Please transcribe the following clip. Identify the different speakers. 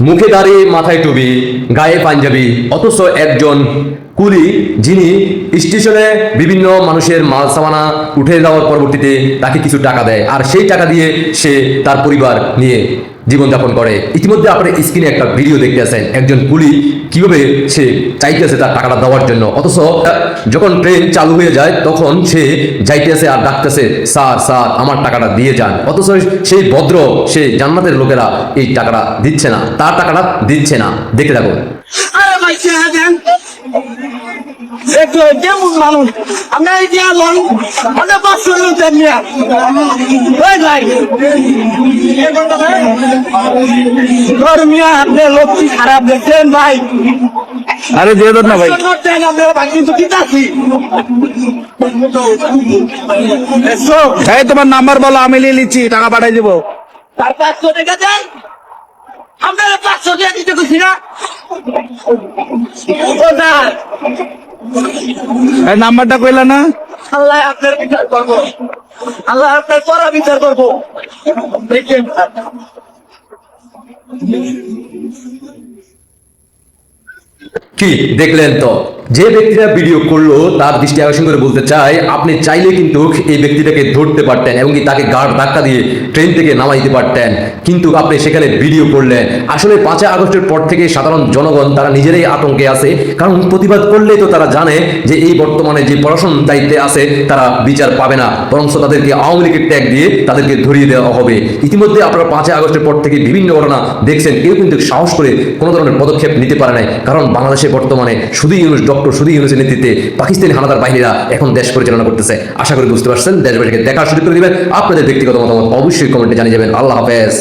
Speaker 1: মুখে দাঁড়িয়ে মাথায় টুবি গায়ে পাঞ্জাবি অথচ একজন কুলি, যিনি স্টেশনে বিভিন্ন মানুষের মাল সামানা উঠে যাওয়ার পরবর্তীতে তাকে কিছু টাকা দেয়। আর সেই টাকা দিয়ে সে তার পরিবার নিয়ে জীবনযাপন করে। ইতিমধ্যে আপনার স্ক্রিনে একটা ভিডিও দেখতে আছেন, একজন কুলি কীভাবে সে চাইতেছে তার টাকাটা দেওয়ার জন্য। অথচ যখন ট্রেন চালু হয়ে যায়, তখন সে যাইতেছে আর ডাকতেছে, স্যার স্যার, আমার টাকাটা দিয়ে যান। অথচ সেই ভদ্র সেই জান্নাতের লোকেরা এই টাকাটা দিচ্ছে না, তার টাকাটা দিচ্ছে না।
Speaker 2: দেখে দেন। একটু কেমন মানুষ? আমরা এই আমরা পাঁচশো ওই ভাই মিয়া আপনি খারাপ দেখছেন ভাই।
Speaker 3: আরে দিয়ে দেন না ভাই। এই তোমার নাম্বার বলো আমি নিয়ে নিচ্ছি টাকা পাঠাই দিব।
Speaker 2: তার পাঁচশো টাকা দেন। আপনারা পাঁচশো টাকা দিতে খুশি না। ও
Speaker 3: নাম্বারটা কইলা না?
Speaker 2: আল্লাহ আপনার বিচার করব। আল্লাহ আপনার পরা বিচার করব। দেখেন।
Speaker 1: কি দেখলেন তো? যে ব্যক্তিরা ভিডিও করল, তার দৃষ্টি আকর্ষণ করে বলতে চাই আপনি চাইলে কিন্তু এই ব্যক্তিটাকে ধরতে পারতেন এবং তাকে গার্ড ধাক্কা দিয়ে ট্রেন থেকে নামাই দিতে পারতেন। কিন্তু আপনি সেখানে ভিডিও করলেন। আসলে পাঁচই আগস্টের পর থেকে সাধারণ জনগণ তারা নিজেরাই আতঙ্কে আছে। কারণ প্রতিবাদ করলেই তো তারা জানে যে এই বর্তমানে যে প্রশাসন দায়িত্বে আছে, তারা বিচার পাবে না। বরং তাদেরকে আওয়ামী লীগের ট্যাগ দিয়ে তাদেরকে ধরিয়ে দেওয়া হবে। ইতিমধ্যে আপনারা পাঁচই আগস্টের পর থেকে বিভিন্ন ঘটনা দেখছেন। কেউ কিন্তু সাহস করে কোনো ধরনের পদক্ষেপ নিতে পারে নাই। কারণ বাংলাদেশে বর্তমানে শুধু ইউনুস ডক্টর শুধু ইউনুসের নেতৃত্বে পাকিস্তানি হানাদার বাহিনীরা এখন দেশ পরিচালনা করতেছে। আশা করি বুঝতে পারছেন দেশবাসীকে দেখার সুযোগ করে দেবেন। আপনাদের ব্যক্তিগত মতামত অবশ্যই কমেন্টে জানিয়ে যাবেন। আল্লাহ হাফেজ।